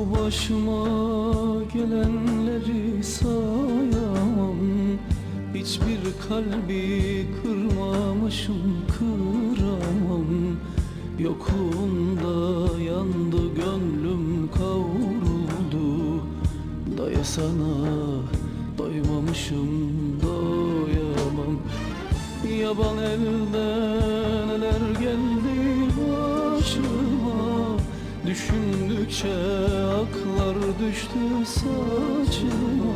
Başıma gelenleri sayamam. Hiçbir kalbi kırmamışım kıramam. Yokluğunda yandı gönlüm kavruldu. Daya sana doymamışım doyamam. Yaban elden neler geldi Düşündükçe aklar düştü saçıma.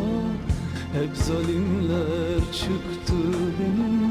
Hep zalimler çıktı benim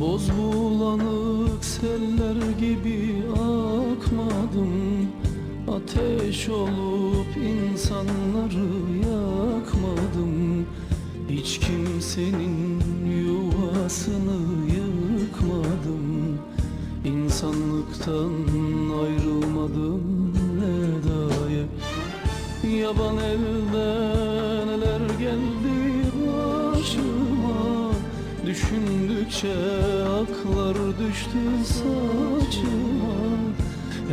Boz bulanık seller gibi akmadım. Ateş olup insanları yakmadım. Hiç kimsenin yuvasını yıkmadım. İnsanlıktan ayrılmadım ne daye. Yaban elden neler geldi başıma Düşündükçe aklar düştü saçıma.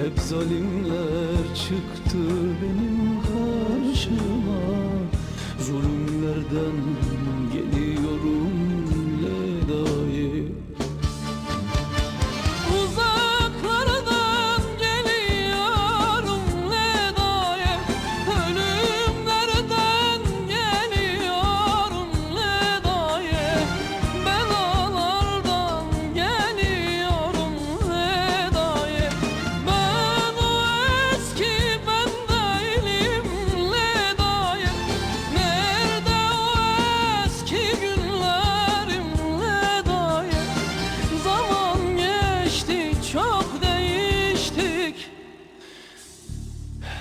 Hep zalimler çıktı benim karşıma. Zulümlerden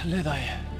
Leday.